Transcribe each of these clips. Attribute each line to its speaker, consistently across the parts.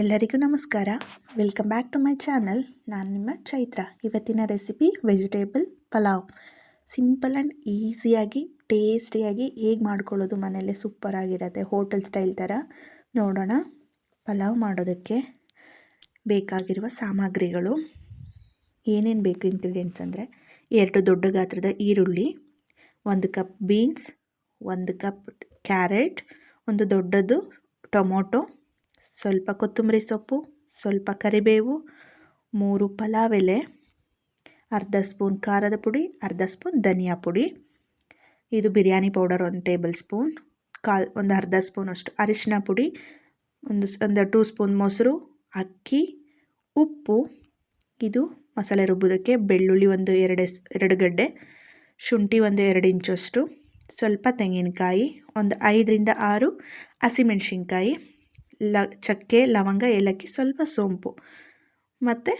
Speaker 1: ಎಲ್ಲರಿಗೂ ನಮಸ್ಕಾರ. Welcome back to my channel ನಾನು ನಿಮ್ಮ ಚೈತ್ರ. ಇವತ್ತಿನ recipe vegetable pulao. Simple and ಈಸಿಯಾಗಿ ಟೇಸ್ಟಿಯಾಗಿ ಹೇಗೆ ಮಾಡ್ಕೊಳ್ಳೋದು ಮನೆಯಲ್ಲೇ ಸೂಪರಾಗಿರುತ್ತೆ ಹೋಟೆಲ್ ಸ್ಟೈಲ್ ಥರ ನೋಡೋಣ ಪಲಾವ್ ಮಾಡೋದಕ್ಕೆ ಬೇಕಾಗಿರುವ ಸಾಮಗ್ರಿಗಳು. ಏನೇನು ಬೇಕು ಇಂಗ್ರೀಡಿಯೆಂಟ್ಸ್ ಅಂದರೆ, ಎರಡು ದೊಡ್ಡ ಗಾತ್ರದ ಈರುಳ್ಳಿ, ಒಂದು ಕಪ್ ಬೀನ್ಸ್ ಒಂದು ಕಪ್ ಕ್ಯಾರೆಟ್ ಒಂದು ದೊಡ್ಡದು ಟೊಮೊಟೊ ಸ್ವಲ್ಪ ಕೊತ್ತಂಬರಿ ಸೊಪ್ಪು, ಸ್ವಲ್ಪ ಕರಿಬೇವು, ಮೂರು ಪಲಾವ್ ಎಲೆ ಅರ್ಧ ಸ್ಪೂನ್ ಖಾರದ ಪುಡಿ, ಅರ್ಧ ಸ್ಪೂನ್ ಧನಿಯಾ ಪುಡಿ, ಇದು ಬಿರಿಯಾನಿ ಪೌಡರ್ ಒಂದು ಟೇಬಲ್ ಸ್ಪೂನ್, ಕಾಲ್ ಒಂದು ಅರ್ಧ ಸ್ಪೂನ್ ಅಷ್ಟು ಅರಿಶಿನ ಪುಡಿ, ಒಂದು ಒಂದು ಟೂ ಸ್ಪೂನ್ ಮೊಸರು, ಅಕ್ಕಿ, ಉಪ್ಪು, ಇದು ಮಸಾಲೆ ರುಬ್ಬೋದಕ್ಕೆ ಬೆಳ್ಳುಳ್ಳಿ ಒಂದು ಎರಡು ಎರಡು ಗಡ್ಡೆ, ಶುಂಠಿ ಒಂದು ಎರಡು ಇಂಚಷ್ಟು ಸ್ವಲ್ಪ ತೆಂಗಿನಕಾಯಿ ಒಂದು ಐದರಿಂದ ಆರು ಹಸಿಮೆಣ್ಸಿನ್ಕಾಯಿ. ಲ, ಚಕ್ಕೆ, ಲವಂಗ, ಏಲಕ್ಕಿ ಸ್ವಲ್ಪ ಸೋಂಪು. ಮತ್ತು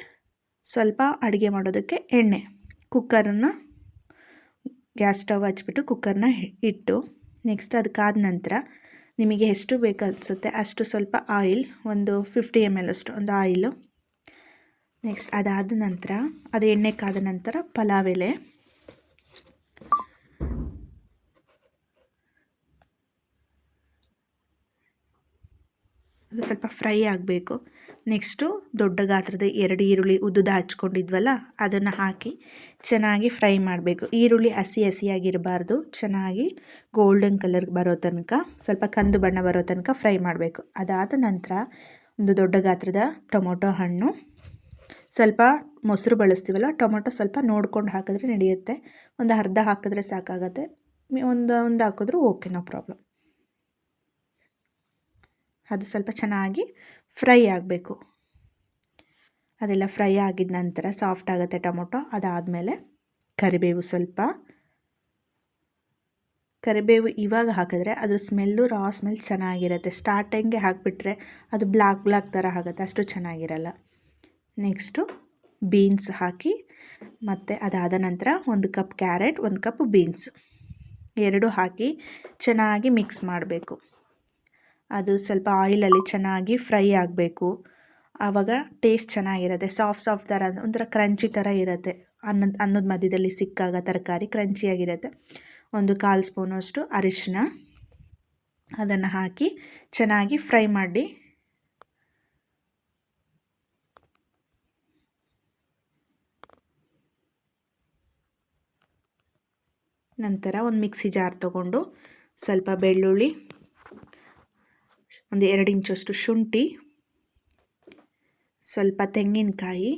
Speaker 1: ಸ್ವಲ್ಪ ಅಡುಗೆ ಮಾಡೋದಕ್ಕೆ ಎಣ್ಣೆ. ಕುಕ್ಕರನ್ನು, ಗ್ಯಾಸ್ ಸ್ಟವ್ ಹಚ್ಬಿಟ್ಟು ಕುಕ್ಕರ್ನ ಇಟ್ಟು ನೆಕ್ಸ್ಟ್ ಅದಕ್ಕಾದ ನಂತರ ನಿಮಗೆ ಎಷ್ಟು ಬೇಕು ಅನಿಸುತ್ತೆ ಅಷ್ಟು ಸ್ವಲ್ಪ ಆಯಿಲ್ ಒಂದು ಫಿಫ್ಟಿ ಎಂ ಎಲ್ ಅಷ್ಟು, ಒಂದು ಆಯಿಲು ನೆಕ್ಸ್ಟ್ ಅದಾದ ನಂತರ, ಅದು ಎಣ್ಣೆ ಕಾದ ನಂತರ ಪಲಾವ್ ಎಲೆ. ಅದು ಸ್ವಲ್ಪ ಫ್ರೈ ಆಗಬೇಕು. ನೆಕ್ಸ್ಟು ದೊಡ್ಡ ಗಾತ್ರದ ಎರಡು ಈರುಳ್ಳಿ ಉದ್ದದ ಹಚ್ಕೊಂಡಿದ್ವಲ್ಲ, ಅದನ್ನು ಹಾಕಿ ಚೆನ್ನಾಗಿ ಫ್ರೈ ಮಾಡಬೇಕು. ಈರುಳ್ಳಿ ಹಸಿ ಹಸಿಯಾಗಿರಬಾರ್ದು, ಚೆನ್ನಾಗಿ ಗೋಲ್ಡನ್ ಕಲರ್ ಬರೋ ತನಕ, ಸ್ವಲ್ಪ ಕಂದು ಬಣ್ಣ ಬರೋ ತನಕ ಫ್ರೈ ಮಾಡಬೇಕು. ಅದಾದ ನಂತರ ಒಂದು ದೊಡ್ಡ ಗಾತ್ರದ ಟೊಮೊಟೊ ಹಣ್ಣು, ಸ್ವಲ್ಪ ಮೊಸರು ಬಳಸ್ತೀವಲ್ಲ, ಟೊಮೊಟೊ ಸ್ವಲ್ಪ ನೋಡ್ಕೊಂಡು ಹಾಕಿದ್ರೆ ನಡೆಯುತ್ತೆ. ಒಂದು ಅರ್ಧ ಹಾಕಿದ್ರೆ ಸಾಕಾಗತ್ತೆ. ಒಂದು ಒಂದು ಹಾಕಿದ್ರೂ ಓಕೆ, ನೋ ಪ್ರಾಬ್ಲಮ್. ಅದು ಸ್ವಲ್ಪ ಚೆನ್ನಾಗಿ ಫ್ರೈ ಆಗಬೇಕು. ಅದೆಲ್ಲ ಫ್ರೈ ಆಗಿದ ನಂತರ ಸಾಫ್ಟ್ ಆಗುತ್ತೆ ಟೊಮೊಟೊ. ಅದಾದಮೇಲೆ ಕರಿಬೇವು ಸ್ವಲ್ಪ. ಕರಿಬೇವು ಇವಾಗ ಹಾಕಿದ್ರೆ ಅದ್ರ ಸ್ಮೆಲ್ಲು, ರಾ ಸ್ಮೆಲ್ ಚೆನ್ನಾಗಿರುತ್ತೆ. ಸ್ಟಾರ್ಟಿಂಗ್ಗೆ ಹಾಕಿಬಿಟ್ರೆ ಅದು ಬ್ಲ್ಯಾಕ್ ಬ್ಲ್ಯಾಕ್ ಥರ ಆಗುತ್ತೆ, ಅಷ್ಟು ಚೆನ್ನಾಗಿರಲ್ಲ. ನೆಕ್ಸ್ಟು ಬೀನ್ಸ್ ಹಾಕಿ ಮತ್ತು ಅದಾದ ನಂತರ ಒಂದು ಕಪ್ ಕ್ಯಾರೆಟ್, ಒಂದು ಕಪ್ ಬೀನ್ಸ್. ಎರಡು ಹಾಕಿ ಚೆನ್ನಾಗಿ ಮಿಕ್ಸ್ ಮಾಡಬೇಕು. ಅದು ಸ್ವಲ್ಪ ಆಯಿಲಲ್ಲಿ ಚೆನ್ನಾಗಿ ಫ್ರೈ ಆಗಬೇಕು. ಆವಾಗ ಟೇಸ್ಟ್ ಚೆನ್ನಾಗಿರುತ್ತೆ. ಸಾಫ್ಟ್ ಸಾಫ್ಟ್ ಥರ ಒಂಥರ ಕ್ರಂಚಿ ಥರ ಇರುತ್ತೆ. ಅನ್ನದ ಅನ್ನದ ಮಧ್ಯದಲ್ಲಿ ಸಿಕ್ಕಾಗ ತರಕಾರಿ ಕ್ರಂಚಿಯಾಗಿರುತ್ತೆ ಒಂದು ಕಾಲು ಸ್ಪೂನಷ್ಟು ಅರಿಶಿನ ಅದನ್ನು ಹಾಕಿ ಚೆನ್ನಾಗಿ ಫ್ರೈ ಮಾಡಿ. ನಂತರ ಒಂದು ಮಿಕ್ಸಿ ಜಾರ್ ತಗೊಂಡು ಸ್ವಲ್ಪ ಬೆಳ್ಳುಳ್ಳಿ ಒಂದು ಎರಡು ಇಂಚಷ್ಟು ಶುಂಠಿ, ಸ್ವಲ್ಪ ತೆಂಗಿನಕಾಯಿ,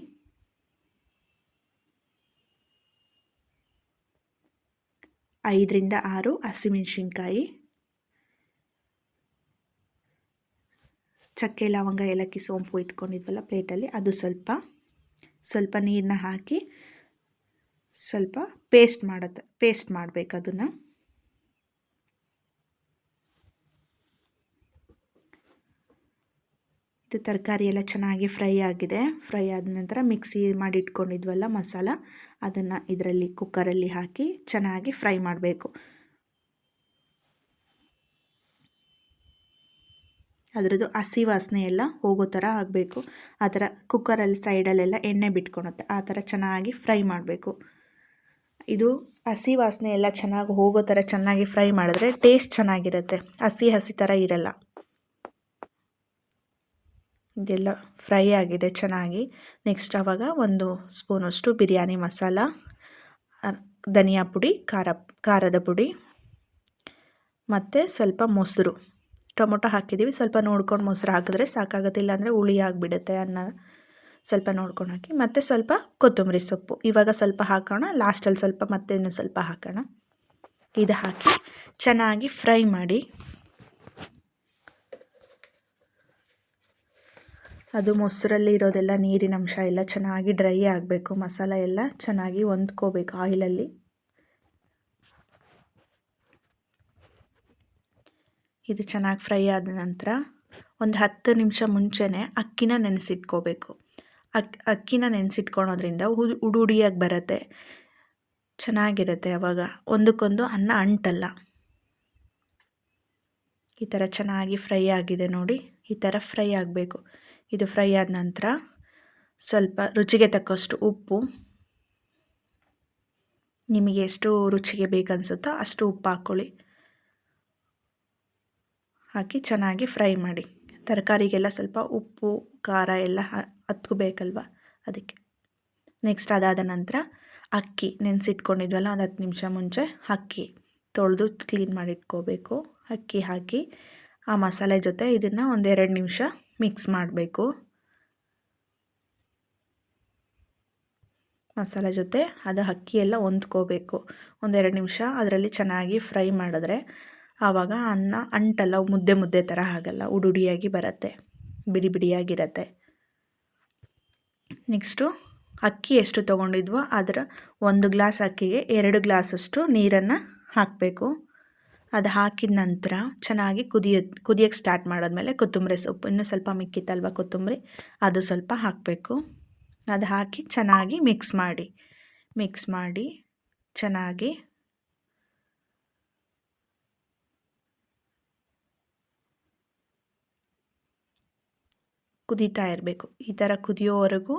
Speaker 1: ಐದರಿಂದ ಆರು ಹಸಿಮೆಣಸಿನ್ಕಾಯಿ, ಚಕ್ಕೆ, ಲವಂಗ, ಏಲಕ್ಕಿ, ಸೋಂಪು ಇಟ್ಕೊಂಡಿದ್ವಲ್ಲ ಪ್ಲೇಟಲ್ಲಿ, ಅದು ಸ್ವಲ್ಪ ಸ್ವಲ್ಪ ನೀರನ್ನ ಹಾಕಿ ಸ್ವಲ್ಪ ಪೇಸ್ಟ್ ಮಾಡುತ್ತೆ ಪೇಸ್ಟ್ ಮಾಡಬೇಕು ಅದನ್ನು. ಇದು ತರಕಾರಿ ಎಲ್ಲ ಚೆನ್ನಾಗಿ ಫ್ರೈ ಆಗಿದೆ. ಫ್ರೈ ಆದ ನಂತರ ಮಿಕ್ಸಿ ಮಾಡಿಟ್ಕೊಂಡಿದ್ವಲ್ಲ ಮಸಾಲ, ಅದನ್ನು ಇದರಲ್ಲಿ ಕುಕ್ಕರಲ್ಲಿ ಹಾಕಿ ಚೆನ್ನಾಗಿ ಫ್ರೈ ಮಾಡಬೇಕು. ಅದರದ್ದು ಹಸಿ ವಾಸನೆ ಎಲ್ಲ ಹೋಗೋ ಥರ ಆಗಬೇಕು. ಆ ಥರ ಕುಕ್ಕರಲ್ಲಿ ಸೈಡಲ್ಲೆಲ್ಲ ಎಣ್ಣೆ ಬಿಟ್ಕೊಳುತ್ತೆ ಆ ಥರ ಚೆನ್ನಾಗಿ ಫ್ರೈ ಮಾಡಬೇಕು. ಇದು ಹಸಿ ವಾಸನೆ ಎಲ್ಲ ಚೆನ್ನಾಗಿ ಹೋಗೋ ಥರ ಚೆನ್ನಾಗಿ ಫ್ರೈ ಮಾಡಿದ್ರೆ ಟೇಸ್ಟ್ ಚೆನ್ನಾಗಿರುತ್ತೆ. ಹಸಿ ಹಸಿ ಥರ ಇರಲ್ಲ. ಇದೆಲ್ಲ ಫ್ರೈ ಆಗಿದೆ ಚೆನ್ನಾಗಿ. ನೆಕ್ಸ್ಟ್ ಆವಾಗ ಒಂದು ಸ್ಪೂನಷ್ಟು ಬಿರಿಯಾನಿ ಮಸಾಲ ಧನಿಯಾ ಪುಡಿ, ಖಾರ, ಖಾರದ ಪುಡಿ, ಮತ್ತು ಸ್ವಲ್ಪ ಮೊಸರು. ಟೊಮೊಟೊ ಹಾಕಿದ್ದೀವಿ. ಸ್ವಲ್ಪ ನೋಡ್ಕೊಂಡು ಮೊಸರು ಹಾಕಿದ್ರೆ ಸಾಕಾಗೋದಿಲ್ಲ ಅಂದರೆ ಹುಳಿ ಆಗಿಬಿಡುತ್ತೆ ಅನ್ನ. ಸ್ವಲ್ಪ ನೋಡ್ಕೊಂಡು ಹಾಕಿ, ಮತ್ತು ಸ್ವಲ್ಪ ಕೊತ್ತಂಬರಿ ಸೊಪ್ಪು. ಇವಾಗ ಸ್ವಲ್ಪ ಹಾಕೋಣ. ಲಾಸ್ಟಲ್ಲಿ ಸ್ವಲ್ಪ ಮತ್ತೆ ಇನ್ನೂ ಸ್ವಲ್ಪ ಹಾಕೋಣ. ಇದು ಹಾಕಿ ಚೆನ್ನಾಗಿ ಫ್ರೈ ಮಾಡಿ. ಅದು ಮೊಸರಲ್ಲಿ ಇರೋದೆಲ್ಲ ನೀರಿನ ಅಂಶ ಎಲ್ಲ ಚೆನ್ನಾಗಿ ಡ್ರೈ ಆಗಬೇಕು. ಮಸಾಲ ಎಲ್ಲ ಚೆನ್ನಾಗಿ ಹೊಂದ್ಕೋಬೇಕು ಆಯಿಲಲ್ಲಿ. ಇದು ಚೆನ್ನಾಗಿ ಫ್ರೈ ಆದ ನಂತರ ಒಂದು ಹತ್ತು ನಿಮಿಷ ಮುಂಚೆನೇ ಅಕ್ಕಿನ ನೆನೆಸಿಟ್ಕೋಬೇಕು. ಅಕ್, ಅಕ್ಕಿನ ನೆನೆಸಿಟ್ಕೊಳೋದ್ರಿಂದ ಉಡು ಉಡುಡಿಯಾಗಿ ಬರುತ್ತೆ. ಚೆನ್ನಾಗಿರುತ್ತೆ ಅವಾಗ. ಒಂದಕ್ಕೊಂದು ಅನ್ನ ಅಂಟಲ್ಲ. ಈ ಥರ ಚೆನ್ನಾಗಿ ಫ್ರೈ ಆಗಿದೆ ನೋಡಿ. ಈ ಥರ ಫ್ರೈ ಆಗಬೇಕು. ಇದು ಫ್ರೈ ಆದ ನಂತರ ಸ್ವಲ್ಪ ರುಚಿಗೆ ತಕ್ಕಷ್ಟು ಉಪ್ಪು. ನಿಮಗೆ ಎಷ್ಟು ರುಚಿಗೆ ಬೇಕನ್ಸುತ್ತೋ ಅಷ್ಟು ಉಪ್ಪು ಹಾಕ್ಕೊಳ್ಳಿ. ಹಾಕಿ ಚೆನ್ನಾಗಿ ಫ್ರೈ ಮಾಡಿ. ತರಕಾರಿಗೆಲ್ಲ ಸ್ವಲ್ಪ ಉಪ್ಪು, ಖಾರ ಎಲ್ಲ ಹತ್ಕೋಬೇಕಲ್ವ ಅದಕ್ಕೆ. ನೆಕ್ಸ್ಟ್ ಅದಾದ ನಂತರ ಅಕ್ಕಿ ನೆನೆಸಿಟ್ಕೊಂಡಿದ್ವಲ್ಲ ಒಂದು ಹತ್ತು ನಿಮಿಷ ಮುಂಚೆ ಅಕ್ಕಿ ತೊಳೆದು ಕ್ಲೀನ್ ಮಾಡಿಟ್ಕೋಬೇಕು. ಅಕ್ಕಿ ಹಾಕಿ ಆ ಮಸಾಲೆ ಜೊತೆ ಇದನ್ನು ಒಂದೆರಡು ನಿಮಿಷ ಮಿಕ್ಸ್ ಮಾಡಬೇಕು. ಮಸಾಲೆ ಜೊತೆ ಅದು ಅಕ್ಕಿ ಎಲ್ಲ ಹೊಂದ್ಕೋಬೇಕು. ಒಂದೆರಡು ನಿಮಿಷ ಅದರಲ್ಲಿ ಚೆನ್ನಾಗಿ ಫ್ರೈ ಮಾಡಿದ್ರೆ ಆವಾಗ ಅನ್ನ, ಅಂಟಲ್ಲ, ಮುದ್ದೆ ಮುದ್ದೆ ಥರ ಆಗಲ್ಲ, ಉಡುಡಿಯಾಗಿ ಬರುತ್ತೆ, ಬಿಡಿ ಬಿಡಿಯಾಗಿರತ್ತೆ. ನೆಕ್ಸ್ಟು ಅಕ್ಕಿ ಎಷ್ಟು ತೊಗೊಂಡಿದ್ವೋ ಅದರ ಒಂದು ಗ್ಲಾಸ್ ಅಕ್ಕಿಗೆ ಎರಡು ಗ್ಲಾಸಷ್ಟು ನೀರನ್ನು ಹಾಕಬೇಕು. ಅದು ಹಾಕಿದ ನಂತರ ಚೆನ್ನಾಗಿ ಕುದಿಯ ಕುದಿಯೋಕ್ಕೆ ಸ್ಟಾರ್ಟ್ ಮಾಡಿದ್ಮೇಲೆ ಕೊತ್ತಂಬರಿ ಸೊಪ್ಪು. ಇನ್ನೂ ಸ್ವಲ್ಪ ಮಿಕ್ಕಿತ್ತಲ್ವ ಕೊತ್ತಂಬರಿ, ಅದು ಸ್ವಲ್ಪ ಹಾಕಬೇಕು. ಅದು ಹಾಕಿ ಚೆನ್ನಾಗಿ ಮಿಕ್ಸ್ ಮಾಡಿ ಮಿಕ್ಸ್ ಮಾಡಿ ಚೆನ್ನಾಗಿ ಕುದೀತಾ ಇರಬೇಕು. ಈ ಥರ ಕುದಿಯೋವರೆಗೂ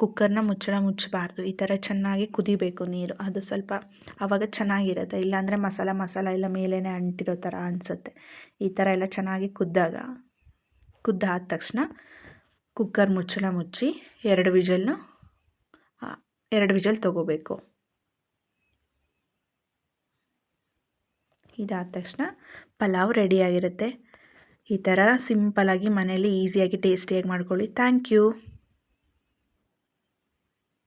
Speaker 1: ಕುಕ್ಕರ್ನ ಮುಚ್ಚಳ ಮುಚ್ಚಬಾರ್ದು. ಈ ಥರ ಚೆನ್ನಾಗಿ ಕುದಿಬೇಕು ನೀರು. ಅದು ಸ್ವಲ್ಪ ಆವಾಗ ಚೆನ್ನಾಗಿರುತ್ತೆ. ಇಲ್ಲಾಂದರೆ ಮಸಾಲ ಮಸಾಲ ಎಲ್ಲ ಮೇಲೇ ಅಂಟಿರೋ ಥರ ಅನಿಸುತ್ತೆ. ಈ ಥರ ಎಲ್ಲ ಚೆನ್ನಾಗಿ ಕುದ್ದಾಗ, ಕುದ್ದಾದ ತಕ್ಷಣ ಕುಕ್ಕರ್ ಮುಚ್ಚಳ ಮುಚ್ಚಿ ಎರಡು ವಿಜಲ್ನ ಎರಡು ವಿಜಲ್ ತಗೋಬೇಕು. ಇದಾದ ತಕ್ಷಣ ಪಲಾವ್ ರೆಡಿಯಾಗಿರುತ್ತೆ. ಈ ಥರ ಸಿಂಪಲಾಗಿ ಮನೆಯಲ್ಲಿ ಈಸಿಯಾಗಿ ಟೇಸ್ಟಿಯಾಗಿ ಮಾಡ್ಕೊಳ್ಳಿ. Thank you.